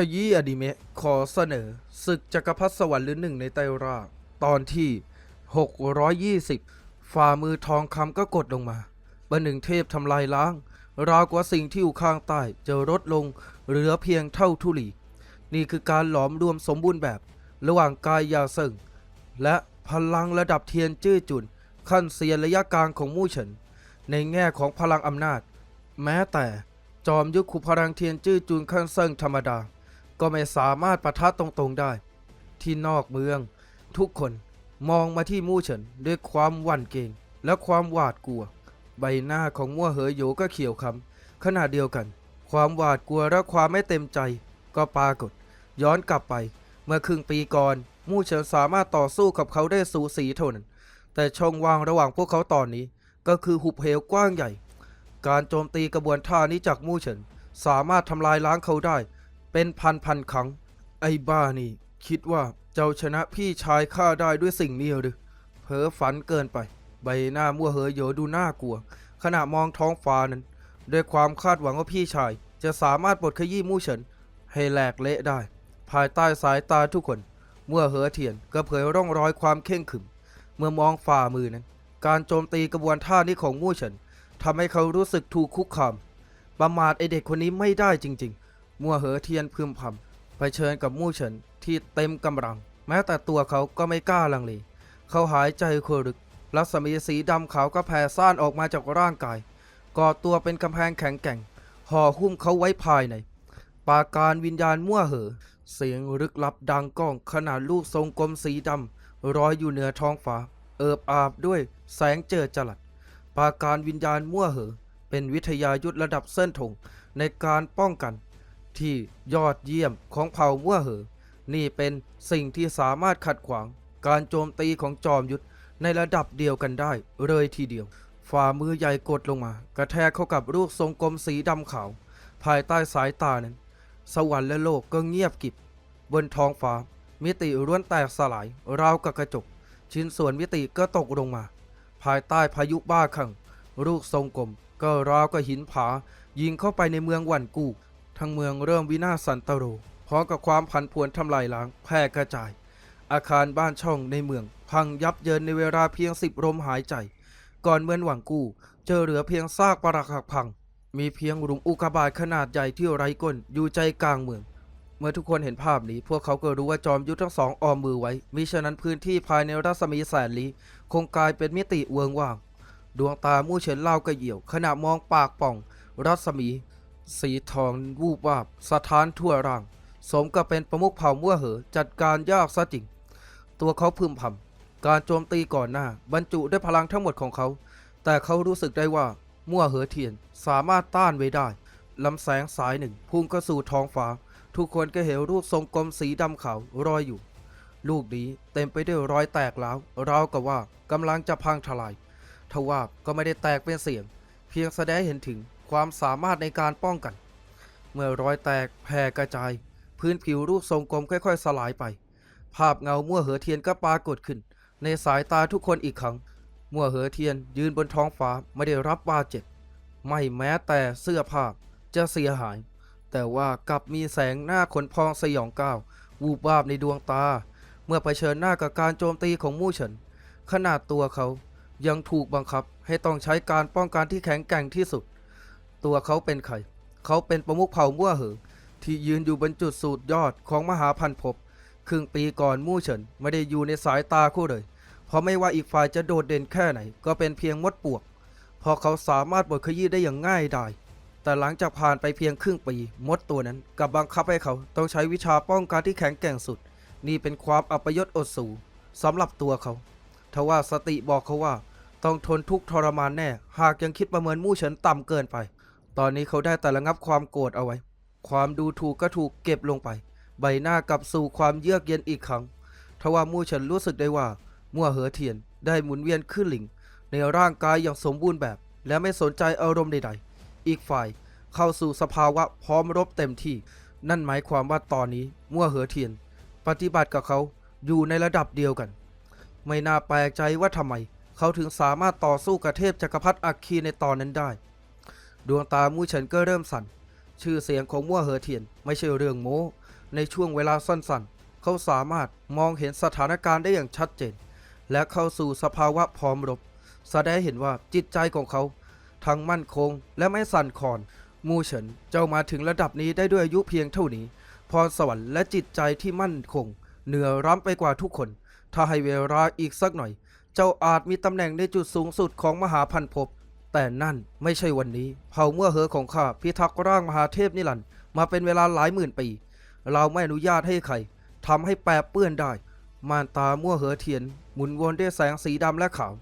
ขยี้อนิเมะขอเสนอศึกจักรพรรดิสวรรค์หรือหนึ่งในไตรราตอนที่ 620 ฝ่ามือทองคำก็กดลงมาประหนึ่งเทพทำลายล้าง ราวกว่าสิ่งที่อยู่ข้างใต้จะลดลงเหลือเพียงเท่าทุลี นี่คือการหลอมรวมสมบูรณ์แบบ ระหว่างกายยาเซิงและพลังระดับเทียนจื้อจุน ขั้นเซียนระยะกลางของมู่เฉิน ในแง่ของพลังอำนาจ แม้แต่จอมยุคขุพลังเทียนจื้อจุนขั้นเซิงธรรมดา ก็ไม่สามารถปะทะตรงๆได้ ที่นอกเมือง ทุกคนมองมาที่มู่เฉินด้วยความหวั่นเกรงและความหวาดกลัว ใบหน้าของมั่วเหอโยก็เขียวคำขณะเดียวกัน ความหวาดกลัวและความไม่เต็มใจ ก็ปรากฏ ย้อนกลับไป เมื่อครึ่งปีก่อน มู่เฉินสามารถต่อสู้กับเขาได้สูสีเท่านั้น แต่ช่องว่างระหว่างพวกเขาตอนนี้ ก็คือหุบเหวกว้างใหญ่ การโจมตีกระบวนท่านี้จากมู่เฉินสามารถทำลายล้างเขาได้ เป็นพันพันครั้ง ไอ้บ้านี่ คิดว่าเจ้าชนะพี่ชายข้าได้ด้วยสิ่งนี้หรือเพ้อฝันเกินไป ใบหน้ามั่วเหอเหยอดูน่ากลัว ขณะมองท้องฟ้านั้น ด้วยความคาดหวังว่าพี่ชาย จะสามารถปลดขยี้มู่เฉิน ให้แหลกเละได้ ภายใต้สายตาทุกคนเมื่อเหอเทียนก็เผยร่องรอยความเข่งขึม เมื่อมองฝ่ามือนั้น การโจมตีกระบวนท่านี้ของมู่เฉินทำให้เขารู้สึกถูกคุกคาม ประมาทไอเด็กคนนี้ไม่ได้จริง ๆ มัวเหอเทียนพึมพำเผชิญกับมู่เฉินที่เต็มกำลัง แม้แต่ตัวเขาก็ไม่กล้าลังเลเขาหายใจครึกรัศมีสีดำขาวก็แผ่ซ่านออกมาจากร่างกาย ก่อตัวเป็นกำแพงแข็งแกร่งห่อหุ้มเขาไว้ภายใน ปาการวิญญาณมั่วเหอ เสียงลึกลับดังก้องขนาดลูกทรงกลมสีดำรอยอยู่เหนือท้องฟ้า เอิบอาบด้วยแสงเจิดจรัสปาการวิญญาณมั่วเหอ เป็นวิทยายุทธระดับเส้นถงในการป้องกัน ที่ยอดเยี่ยมของเผ่ามั่วเหอ นี่เป็นสิ่งที่สามารถขัดขวาง การโจมตีของจอมยุทธในระดับเดียวกันได้เลยทีเดียว ฝ่ามือใหญ่กดลงมา กระแทกเข้ากับรูปทรงกลมสีดำขาว ภายใต้สายตานั้น สวรรค์และโลกก็เงียบกริบ บนท้องฟ้า มิติร้วนแตกสลาย ราวกับกระจก ชิ้นส่วนมิติก็ตกลงมา ภายใต้พายุบ้าคลั่งรูปทรงกลมก็ราวกับหินผา ยิงเข้าไปในเมืองวันกู้ ทั้งเมืองเริ่มวินาศสันตโรพร้อมกับความผันผวนทำลายล้างแพร่กระจาย อาคารบ้านช่องในเมือง พังยับเยินในเวลาเพียงสิบลมหายใจ ก่อนเมืองหวังกู้เจอเหลือเพียงซากปรักหักพัง มีเพียงหลุมอุกกาบาตขนาดใหญ่ที่ไร้ก้นอยู่ใจกลางเมือง เมื่อทุกคนเห็นภาพนี้ พวกเขาก็รู้ว่าจอมยุทธทั้งสองออมมือไว้มิฉะนั้นพื้นที่ภายในรัศมีแสนลี้คงกลายเป็นมิติเวงว่าง ดวงตามู่เฉินเล่ากระเหี่ยว ขณะมองปากป่อง รัศมี สีทองวูบวาบสถานทั่วร่าง สมกับเป็นประมุขเผ่ามั่วเหอ จัดการยากซะจริง ตัวเขาพึมพำการโจมตีก่อนหน้า บรรจุด้วยพลังทั้งหมดของเขา แต่เขารู้สึกได้ว่ามั่วเหอเทียนสามารถต้านไว้ได้ลำแสงสายหนึ่งพุ่งเข้าสู่ท้องฟ้า ทุกคนก็เห็นรูปทรงกลมสีดำขาวรอยอยู่ ลูกนี้เต็มไปด้วยรอยแตกแล้วราวกับว่ากำลังจะพังทลาย ทว่าก็ไม่ได้แตกเป็นเสียง เพียงแสดงเห็นถึง ความสามารถในการป้องกัน เมื่อรอยแตกแผ่กระจาย พื้นผิวรูปทรงกลมค่อยๆ สลายไป ภาพเงามั่วเหอเทียนก็ปรากฏขึ้น ในสายตาทุกคนอีกครั้ง มั่วเหอเทียนยืนบนท้องฟ้าไม่ได้รับบาดเจ็บ ไม่แม้แต่เสื้อผ้าจะเสียหาย แต่ว่ากลับมีแสงหน้าขนพองสยองก้าววูบวาบในดวงตา เมื่อเผชิญหน้ากับการโจมตีของมู่เฉินขนาดตัวเขายังถูกบังคับให้ต้องใช้การป้องกันที่แข็งแกร่งที่สุด ตัวเขาเป็นใครเขาเป็นประมุขเผ่ามั่วเหอที่ยืนอยู่บนจุดสูดยอดของมหาพันภพครึ่งปีก่อนมู่เฉินไม่ได้อยู่ในสายตาคู่เลย เพราะไม่ว่าอีกฝ่ายจะโดดเด่นแค่ไหน ก็เป็นเพียงมดปวก เพราะเขาสามารถบดขยี้ได้อย่างง่ายดายแต่หลังจากผ่านไปเพียงครึ่งปี มดตัวนั้นกลับบังคับให้เขาต้องใช้วิชาป้องกันที่แข็งแกร่งสุด นี่เป็นความอัปยศอดสูสำหรับตัวเขาทว่าสติบอกเขาว่า ต้องทนทุกข์ทรมานแน่ หากยังคิดประเมินมู่เฉินต่ำเกินไป ตอนนี้เขาได้แต่ระงับความโกรธเอาไว้ ความดูถูกก็ถูกเก็บลงไป ใบหน้ากลับสู่ความเยือกเย็นอีกครั้งทว่ามู่เฉินรู้สึกได้ว่ามั่วเหอเทียนได้หมุนเวียนขึ้นหลิง ในร่างกายอย่างสมบูรณ์แบบ และไม่สนใจอารมณ์ใดๆ อีกฝ่ายเข้าสู่สภาวะพร้อมรบเต็มที่ นั่นหมายความว่าตอนนี้มั่วเหอเทียน ปฏิบัติกับเขาอยู่ในระดับเดียวกัน ไม่น่าแปลกใจว่าทำไม เขาถึงสามารถต่อสู้กับเทพจักรพรรดิอัคคีในตอนนั้นได้ ดวงตามู่เฉินก็เริ่มสั่น ชื่อเสียงของมั่วเหอเทียนไม่ใช่เรื่องโม้ ในช่วงเวลาสั้นๆ เขาสามารถมองเห็นสถานการณ์ได้อย่างชัดเจน และเข้าสู่สภาวะพร้อมรบ แสดงเห็นว่าจิตใจของเขา ทั้งมั่นคงและไม่สั่นคลอนมู่เฉินเจ้ามาถึงระดับนี้ได้ด้วยอายุเพียงเท่านี้ พรสวรรค์และจิตใจที่มั่นคง เหนือร้ำไปกว่าทุกคน ถ้าให้เวลาอีกสักหน่อย เจ้าอาจมีตำแหน่งในจุดสูงสุดของมหาพันภพ แต่นั่นไม่ใช่วันนี้ เผ่าเมื่อเหอของข้าพิทักษ์ร่างมหาเทพนิรันดร์มาเป็นเวลาหลายหมื่นปี เราไม่อนุญาตให้ใครทำให้แปรเปื้อนได้มานตามั่วเหอเทียน หมุนวนด้วยแสงสีดำและขาว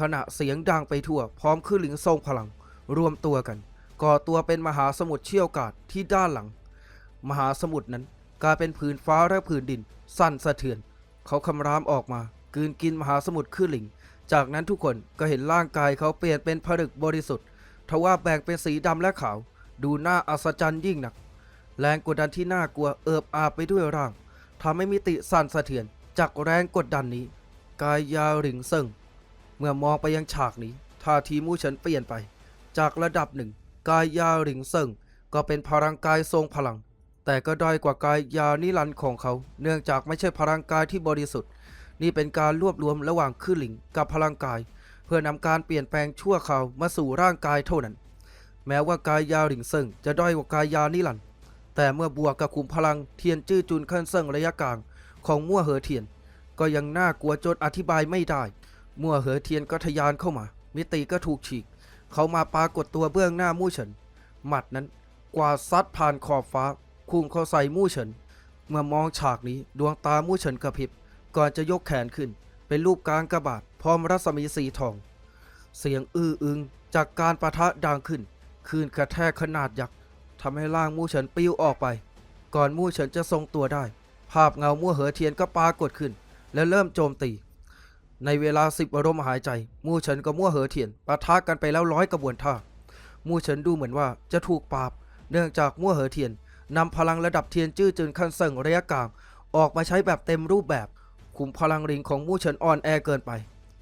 ขณะเสียงดังไปทั่ว พร้อมขึ้นหลิงทรงพลัง รวมตัวกัน ก่อตัวเป็นมหาสมุทรเชี่ยวกาดที่ด้านหลัง มหาสมุทรนั้นกลายเป็นผืนฟ้าและผืนดิน สั่นสะเทือน เขาคำรามออกมา กืนกินมหาสมุทรขึ้นหลิง จากนั้นทุกคนก็เห็นร่างกายเขาเปลี่ยนเป็นผลึกบริสุทธิ์ทว่าแบ่งเป็นสีดำและขาว ดูน่าอัศจรรย์ยิ่งนัก แรงกดดันที่น่ากลัวเอิบอาบไปด้วยร่างทำให้มิติสั่นสะเทือนจากแรงกดดันนี้ กายยาหริงเซิงเมื่อมองไปยังฉากนี้ท่าทีมู่เฉินเปลี่ยนไป จากระดับหนึ่งกายยาหริงเซิงก็เป็นพลังกายทรงพลัง แต่ก็ด้อยกว่ากายยานิรันดร์ของเขา เนื่องจากไม่ใช่พลังกายที่บริสุทธิ์ นี่เป็นการรวบรวมระหว่างขึ้นหลิงกับพลังกาย เพื่อนำการเปลี่ยนแปลงชั่วคราวมาสู่ร่างกายเท่านั้น แม้ว่ากายยาหริงเซิงจะด้อยกว่ากายยานิรันแต่เมื่อบวกกับขุมพลังเทียนจื้อจุนขั้นเซิงระยะกลางของมั่วเหอเทียน ก็ยังน่ากลัวจนอธิบายไม่ได้ มั่วเหอเทียนก็ทะยานเข้ามา มิติก็ถูกฉีก เขามาปรากฏตัวเบื้องหน้ามู่เฉินหมัดนั้นกว่าซัดผ่านขอบฟ้า คุ้งเข้าใส่มู่เฉิน เมื่อมองฉากนี้ดวงตามู่เฉินกระพริบ ก่อนจะยกแขนขึ้น เป็นรูปกลางกระบาดพร้อมรัศมีสีทอง เสียงอื้ออึงจากการประทะดังขึ้นคลื่นกระแทกขนาดยักษ์ทำให้ร่างมู่เฉินปลิวออกไป ก่อนมู่เฉินจะทรงตัวได้ ภาพเงามั่วเหอเทียนก็ปรากฏขึ้น และเริ่มโจมตี ในเวลาสิบอารมณ์หายใจ มู่เฉินกับมั่วเหอเทียนปะทะกันไปแล้วร้อยกระบวนท่า มู่เฉินดูเหมือนว่าจะถูกปราบ เนื่องจากมั่วเหอเทียนนำพลังระดับเทียนจื้อจืนขั้นเซิงระยะกลาง ออกมาใช้แบบเต็มรูปแบบุมพลังริงของมู่เฉินอ่อนแอเกินไป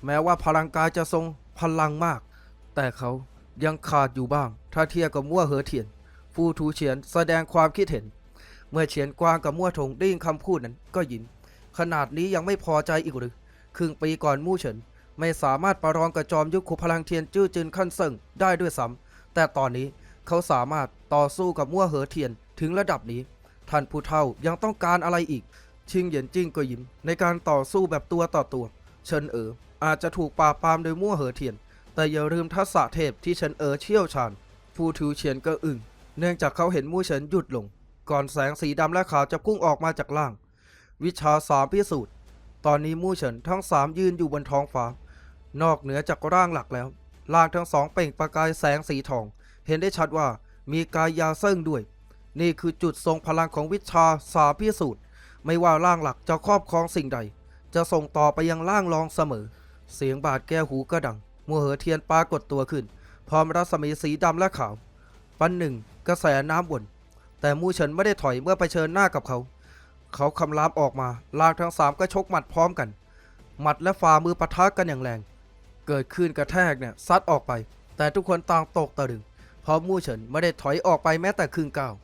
แม้ว่าพลังกายจะทรงพลังมาก แต่เขายังขาดอยู่บ้าง ถ้าเทียบกับมั่วเหอเทียนฟูทูเฉียนแสดงความคิดเห็น เมื่อเฉียนกวางกับมั่วทงได้ยินคำพูดนั้นก็ยิ้มขนาดนี้ยังไม่พอใจอีกหรือ ครึ่งปีก่อนมู่เฉินไม่สามารถประลองกับจอมยุคขุพลังเทียนจื้อจืนขั้นเซิงได้ด้วยซ้ำแต่ตอนนี้เขาสามารถต่อสู้กับมั่วเหอเทียนถึงระดับนี้ ท่านผู้เฒ่ายังต้องการอะไรอีก ชิงเหยียนจิ้งก็ยิ้มในการต่อสู้แบบตัวต่อตัวเฉินเอ๋ออาจจะถูกปราบปรามโดยมั่วเหอเทียน แต่อย่าลืมทักษะเทพที่เฉินเอ๋อเชี่ยวชาญฟูทูเฉียนก็อึ้งเนื่องจากเขาเห็นมู่เฉินหยุดลง ก่อนแสงสีดำและขาวจะพุ่งออกมาจากล่าง วิชาสามพิสูจน์ตอนนี้มู่เฉินทั้งสามยืนอยู่บนท้องฟ้า นอกเหนือจากร่างหลักแล้ว ร่างทั้งสองเปล่งประกายแสงสีทอง เห็นได้ชัดว่ามีกายยาเซิ่งด้วย นี่คือจุดทรงพลังของวิชาสามพิสูจน์ ไม่ว่าร่างหลักจะครอบครองสิ่งใด จะส่งต่อไปยังร่างรองเสมอ เสียงบาดแก้หูก็ดัง มัวเหอเทียนปรากฏตัวขึ้น พร้อมรัศมีสีดำและขาว ปันหนึ่งกระแสน้ำวน แต่มู่เฉินไม่ได้ถอยเมื่อไปเชิญหน้ากับเขา เขาคำรามออกมาลางทั้งสามก็ชกหมัดพร้อมกัน หมัดและฝ่ามือปะทะกันอย่างแรง เกิดขึ้นกระแทกเนี่ยซัดออกไป แต่ทุกคนต่างตกตะลึงเพราะมู่เฉินไม่ได้ถอยออกไปแม้แต่ครึ่งก้าว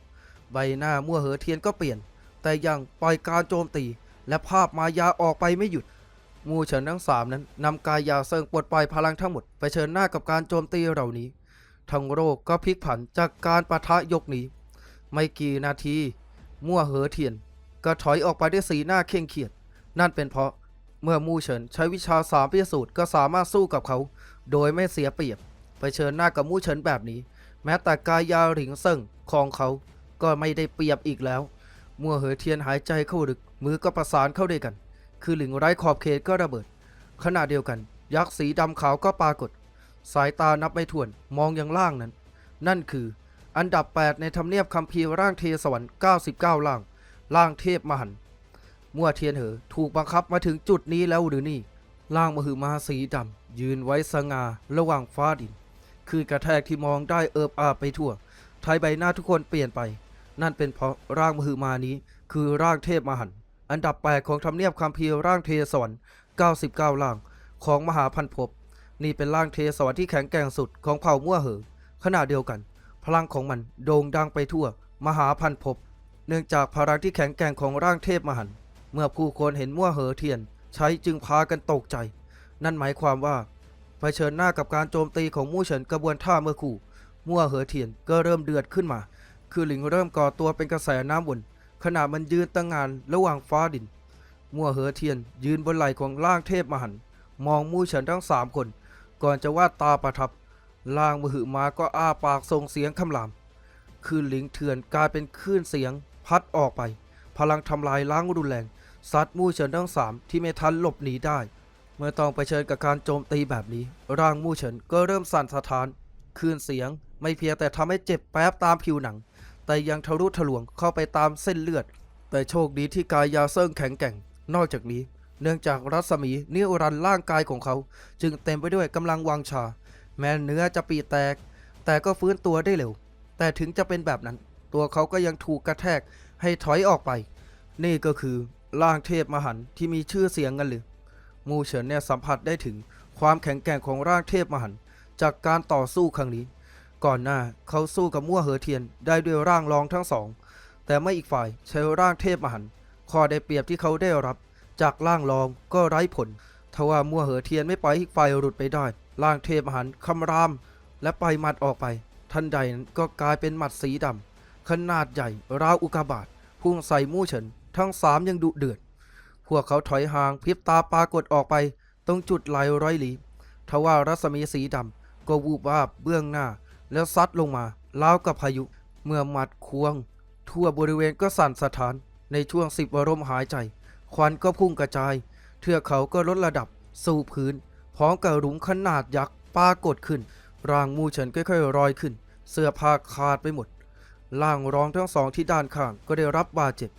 ใบหน้ามั่วเหอเทียนก็เปลี่ยน แต่ยังปล่อยการโจมตี และภาพมายาออกไปไม่หยุด มู่เฉินทั้งสามนั้นนำกายยาเซิงปลดปล่อยพลังทั้งหมดไปเชิญหน้ากับการโจมตีเหล่านี้ ทั้งโรคก็พลิกผันจากการประทะยกนี้ ไม่กี่นาที มั่วเหอเทียน ก็ถอยออกไปด้วยสีหน้าเคร่งเครียด นั่นเป็นเพราะเมื่อมู่เฉินใช้วิชาสามพิสูจน์ก็สามารถสู้กับเขา โดยไม่เสียเปรียบไปเชิญหน้ากับมู่เฉินแบบนี้ แม้แต่กายยาหริงเซิงของเขาก็ไม่ได้เปรียบอีกแล้ว มัวเหอเทียนหายใจเข้าลึก มือก็ประสานเข้าด้วยกัน คือหลิงไร้ขอบเขตก็ระเบิด ขณะเดียวกัน ยักษ์สีดำขาวก็ปรากฏ สายตานับไม่ถ้วนมองยังล่างนั้น นั่นคือ อันดับ 8 ในทำเนียบคัมภีร์ร่างเทสวรรค์ 99 ล่าง ล่างเทพมหันมั่วเทียนเหอถูกบังคับมาถึงจุดนี้แล้วหรือนี่ ล่างมหึมาสีดำยืนไว้สง่าระหว่างฟ้าดิน คือกระแทกที่มองได้เอิบอาบไปทั่วทายใบหน้าทุกคนเปลี่ยนไป นั่นเป็นเพราะร่างมหึมานี้คือร่างเทพมหันต์อันดับ8ของทำเนียบคัมภีร์ร่างเทสวรรค์99ล่าง ของมหาพันภพนี่เป็นร่างเทสวรรค์ที่แข็งแกร่งสุดของเผ่ามั่วเหอขณะเดียวกัน พลังของมันโด่งดังไปทั่ว มหาพันภพเนื่องจากพลังที่แข็งแกร่งของร่างเทพมหันต์เมื่อผู้คนเห็นมั่วเหอเทียน ใช้จึงพากันตกใจ นั่นหมายความว่าเผชิญหน้ากับการโจมตีของมู่เฉินกระบวนท่าเมื่อคู่ มั่วเหอเทียนก็เริ่มเดือดขึ้นมา คือหลิงเริ่มก่อตัวเป็นกระแสน้ำวนขณะมันยืนตั้งงานระหว่างฟ้าดิน มั่วเหอเทียนยืนบนไหล่ของร่างเทพมหันมองมู่เฉินทั้งสามคน ก่อนจะวาดตาประทับร่างมหึมาก็อ้าปากส่งเสียงคำรามคืนหลิงเถื่อนกลายเป็นคลื่นเสียง พัดออกไป พลังทำลายล้างรุนแรงซัดมู่เฉินทั้งสามที่ไม่ทันหลบหนีได้ เมื่อต้องไปเชิญกับการโจมตีแบบนี้ ร่างมู่เฉินก็เริ่มสั่นสะท้านคลื่นเสียงไม่เพียงแต่ทำให้เจ็บแป๊บตามผิวหนัง แต่ยังทะลุทะลวงเข้าไปตามเส้นเลือด แต่โชคดีที่กายยาเซิ่งแข็งแกร่ง นอกจากนี้ เนื่องจากรัศมีนิรันร่างกายของเขา จึงเต็มไปด้วยกำลังวังชา แม้เนื้อจะปีแตก แต่ก็ฟื้นตัวได้เร็ว แต่ถึงจะเป็นแบบนั้น ตัวเขาก็ยังถูกกระแทกให้ถอยออกไป นี่ก็คือร่างเทพมหันที่มีชื่อเสียงกันหรือมูเฉินเนี่ยสัมผัสได้ถึงความแข็งแกร่งของร่างเทพมหันจากการต่อสู้ครั้งนี้ ก่อนหน้าเขาสู้กับมั่วเหอเทียนได้ด้วยร่างรองทั้งสอง แต่ไม่อีกฝ่ายใช้ร่างเทพมหันข้อได้เปรียบที่เขาได้รับ จากร่างรองก็ไร้ผลทว่ามั่วเหอเทียนไม่ปล่อยให้อีกฝ่ายหลุดไปได้ ร่างเทพมหันคำราม และไปหมัดออกไป ทันใดนั้นก็กลายเป็นหมัดสีดำขนาดใหญ่ราวอุกาบาตพุ่งใส่มู่เฉินทั้งสามยังดุเดือด พวกเขาถอยห่างพริบตาปรากฏออกไป ตรงจุดหลร้อยหลีทว่ารัศมีสีดำก็วูบวาบเบื้องหน้า แล้วซัดลงมาล้าวกับพายุ เมื่อหมัดควง ทั่วบริเวณก็สั่นสะท้าน ในช่วงสิบวรมหายใจ ควันก็พุ่งกระจาย เทือกเขาก็ลดระดับ สู่พื้น พร้อมกับหลุมขนาดยักษ์ปรากฏขึ้น ร่างมูเฉินค่อยๆลอยขึ้น เสื้อผ้าขาดไปหมดร่างรองทั้งสองที่ด้านข้างก็ได้รับบาดเจ็บ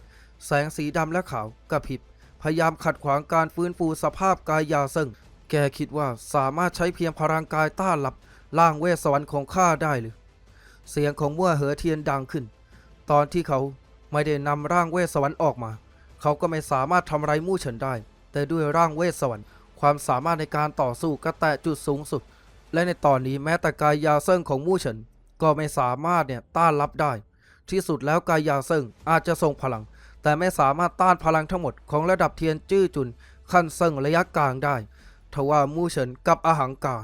แสงสีดำและขาวกระพริบ พยายามขัดขวางการฟื้นฟูสภาพกายยาเซิงแกคิดว่าสามารถใช้เพียงพลังกายต้านรับ ร่างเวสวรรค์ของข้าได้หรือเสียงของมั่วเหอเทียนดังขึ้น ตอนที่เขาไม่ได้นำร่างเวสวรรค์ออกมา เขาก็ไม่สามารถทำไรมู่เฉินได้ แต่ด้วยร่างเวสวรรค์ความสามารถในการต่อสู้ก็แตะจุดสูงสุด และในตอนนี้แม้แต่กายยาเซิงของมู่เฉินก็ไม่สามารถเนี่ยต้านรับได้ ที่สุดแล้วกายยาเซิงอาจจะทรงพลัง แต่ไม่สามารถต้านพลังทั้งหมดของระดับเทียนจื้อจุนขั้นเซิงระยะกลางได้ทว่ามู่เฉินกับอาหังกา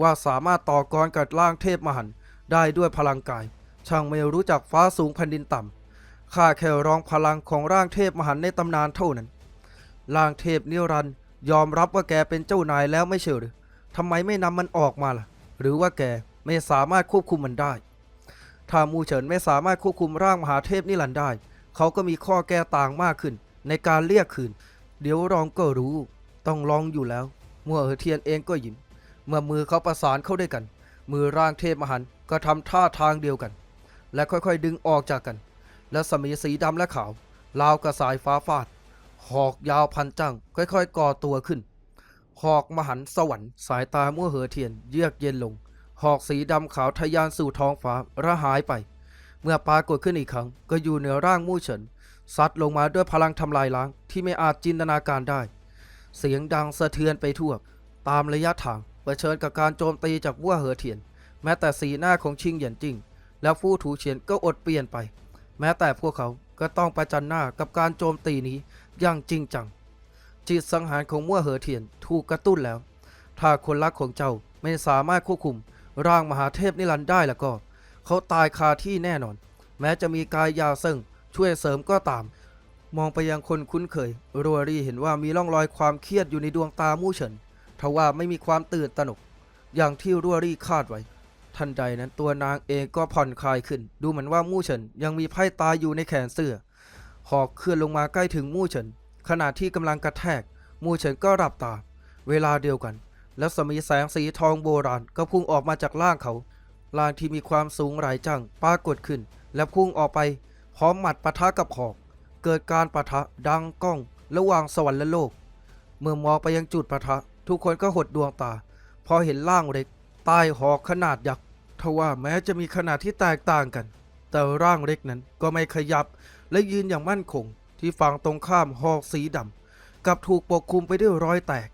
ว่าสามารถต่อกรกับร่างเทพมหันได้ด้วยพลังกาย ช่างไม่รู้จักฟ้าสูงแผ่นดินต่ำข้าแค่รองพลังของร่างเทพมหันในตำนานเท่านั้น ร่างเทพนิรันด์ยอมรับว่าแกเป็นเจ้านายแล้วไม่เชื่อหรือทำไมไม่นำมันออกมาล่ะ หรือว่าแกไม่สามารถควบคุมมันได้ ถ้ามูเฉินไม่สามารถควบคุมร่างมหาเทพนิรันดร์ได้ เขาก็มีข้อแก้ต่างมากขึ้น ในการเรียกคืน เดี๋ยวลองก็รู้ ต้องลองอยู่แล้ว มัวเหอเทียนเองก็ยิ้ม เมื่อมือเขาประสานเข้าด้วยกัน มือร่างเทพมหันก็ทำท่าทางเดียวกัน และค่อยๆดึงออกจากกัน และสมีสีดำและขาวราวกับสายฟ้าฟาด หอกยาวพันจังค่อยๆก่อตัวขึ้น หอกมหันสวรรค์สายตามั่วเหอเทียนเยือกเย็นลง หอกสีดำขาวทะยานสู่ท้องฟ้าระหายไป เมื่อปรากฏขึ้นอีกครั้ง ก็อยู่เหนือร่างมู่เฉินซัดลงมาด้วยพลังทำลายล้างที่ไม่อาจจินตนาการได้ เสียงดังสะเทือนไปทั่ว ตามระยะทาง เผชิญกับการโจมตีจากวัวเหอเทียน แม้แต่สีหน้าของชิงเหยียนจิงและฟู่ถูเฉียนก็อดเปลี่ยนไป แม้แต่พวกเขาก็ต้องประจันหน้ากับการโจมตีนี้อย่างจริงจัง จิตสังหารของมั่วเหอเทียนถูกกระตุ้นแล้ว ถ้าคนรักของเจ้าไม่สามารถควบคุม ร่างมหาเทพนิรันดร์ได้แล้วก็ เขาตายคาที่แน่นอน แม้จะมีกายยาเซิงช่วยเสริมก็ตาม มองไปยังคนคุ้นเคย รัวรี่เห็นว่ามีร่องรอยความเครียดอยู่ในดวงตามู่เฉิน ทว่าไม่มีความตื่นตระหนก อย่างที่รัวรี่คาดไว้ ทันใดนั้นตัวนางเองก็ผ่อนคลายขึ้น ดูเหมือนว่ามู่เฉินยังมีไพ่ตายอยู่ในแขนเสื้อ หอกเคลื่อนลงมาใกล้ถึงมู่เฉินขณะที่กำลังกระแทก มู่เฉินก็หลับตา เวลาเดียวกัน แล้วสมีแสงสีทองโบราณก็พุ่งออกมาจากร่างเขาร่างที่มีความสูงหลายจังปรากฏขึ้น และพุ่งออกไป พร้อมหมัดปะทะกับหอก เกิดการปะทะดังก้อง ระหว่างสวรรค์และโลก เมื่อมองไปยังจุดปะทะ ทุกคนก็หดดวงตา พอเห็นร่างเล็กใต้หอกขนาดยักษ์ทว่าแม้จะมีขนาดที่แตกต่างกัน แต่ร่างเล็กนั้นก็ไม่ขยับ และยืนอย่างมั่นคง ที่ฝั่งตรงข้ามหอกสีดำกับถูกปกคลุมไปด้วยรอยแตก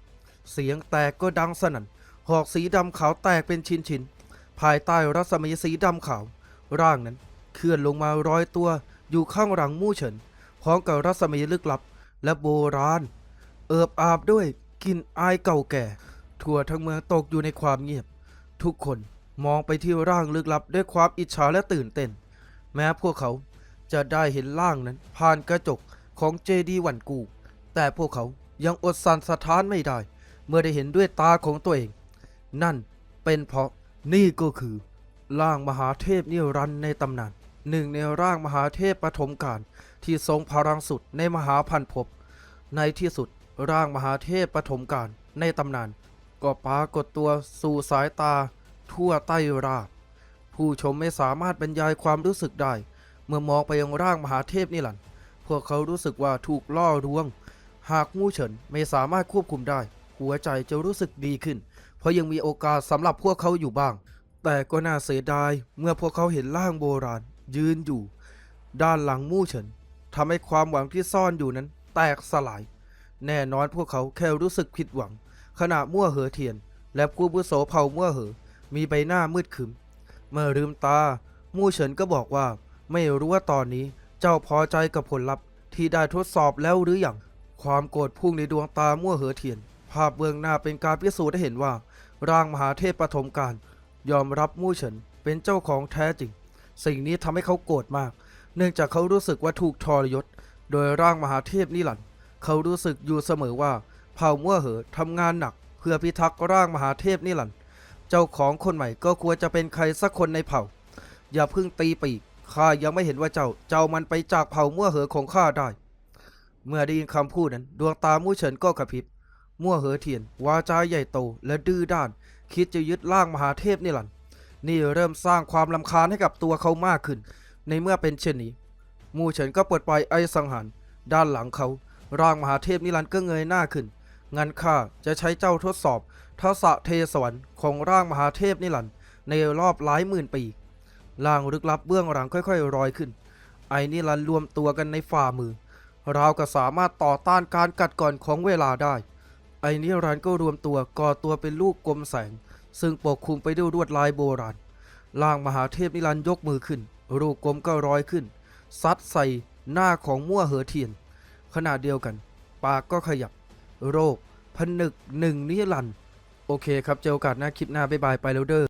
เสียงแตกก็ดังสนั่น หอกสีดำขาวแตกเป็นชิ้นๆภายใต้รัศมีสีดำขาว ร่างนั้นเคลื่อนลงมาร้อยตัว อยู่ข้างหลังมู่เฉินพร้อมกับรัศมีลึกลับและโบราณ เอิบอาบด้วย กลิ่นอายเก่าแก่ ทั่วทั้งเมืองตกอยู่ในความเงียบ ทุกคนมองไปที่ร่างลึกลับด้วยความอิจฉาและตื่นเต้น แม้พวกเขาจะได้เห็นร่างนั้นผ่านกระจกของเจดีหวันกู แต่พวกเขายังอดสั่นสะท้านไม่ได้ เมื่อได้เห็นด้วยตาของตัวเอง นั่นเป็นเพราะนี่ก็คือร่างมหาเทพนิรันดร์ในตำนานหนึ่งในร่างมหาเทพปฐมกาลที่ทรงพลังสุดในมหาพันภพในที่สุด ร่างมหาเทพปฐมกาลในตำนาน ก็ปรากฏตัวสู่สายตา ทั่วใต้ราบ ผู้ชมไม่สามารถบรรยายความรู้สึกได้ เมื่อมองไปยังร่างมหาเทพนิรันพวกเขารู้สึกว่าถูกล่อลวง หากมู่เฉินไม่สามารถควบคุมได้ หัวใจจะรู้สึกดีขึ้น เพราะยังมีโอกาสสำหรับพวกเขาอยู่บ้าง แต่ก็น่าเสียดายเมื่อพวกเขาเห็นร่างโบราณ ยืนอยู่ ด้านหลังมู่เฉินทำให้ความหวังที่ซ่อนอยู่นั้น แตกสลาย แน่นอนพวกเขาแค่รู้สึกผิดหวัง ขณะมั่วเหอเทียน และผู้บุโสเผามั่วเหอ มีใบหน้ามืดขึมเมื่อลืมตา มู่เฉินก็บอกว่า ไม่รู้ว่าตอนนี้เจ้าพอใจกับผลลัพธ์ที่ได้ทดสอบแล้วหรืออยังความโกรธพุ่งในดวงตามั่วเหอเทียน ภาพเบื้องหน้าเป็นการพิสูจน์ให้เห็นว่า ร่างมหาเทพปฐมกาลยอมรับมู่เฉินเป็นเจ้าของแท้จริง สิ่งนี้ทำให้เขาโกรธมาก เนื่องจากเขารู้สึกว่าถูกทรยศ โดยร่างมหาเทพนิรันด เขารู้สึกอยู่เสมอว่าเผ่ามั่วเหอทำงานหนัก เพื่อพิทักษ์ร่างมหาเทพนิรันเจ้าของคนใหม่ก็ควรจะเป็นใครสักคนในเผ่า อย่าเพิ่งตีปีกข้ายังไม่เห็นว่าเจ้าเจ้ามันไปจากเผ่ามั่วเหอของข้าได้ เมื่อได้ยินคำพูดนั้น ดวงตามู่เฉินก็กระพริบ มั่วเหอเทียน วาจาใหญ่โตและดื้อด้าน คิดจะยึดร่างมหาเทพนิรันนี่เริ่มสร้างความลำคาญให้กับตัวเขามากขึ้น ในเมื่อเป็นเช่นนี้ มู่เฉินก็ปลดปล่อยไอ้สังหาร ด้านหลังเขา ร่างมหาเทพนิรันดร์ก็เงยหน้าขึ้น งั้นข้าจะใช้เจ้าทดสอบทักษะเทสวรรค์ของร่างมหาเทพนิรันดร์ในรอบหลายหมื่นปีร่างลึกลับเบื้องหลังค่อยๆลอยขึ้น ไอ้นิรันดร์รวมตัวกันในฝ่ามือ ราวกับสามารถต่อต้านการกัดก่อนของเวลาได้ ไอ้นิรันดร์ก็รวมตัวก่อตัวเป็นลูกกลมแสง ซึ่งปกคลุมไปด้วยลวดลายโบราณร่างมหาเทพนิรันดร์ยกมือขึ้นรูปกลมก็ลอยขึ้น ซัดใส่หน้าของมั่วเหอเทียน ขณะเดียวกัน ปากก็ขยับ โรค ผนึกหนึ่งนิรันดร์โอเคครับ เจอโอกาสหน้าคลิปหน้าบ๊ายบายไปแล้วเด้อ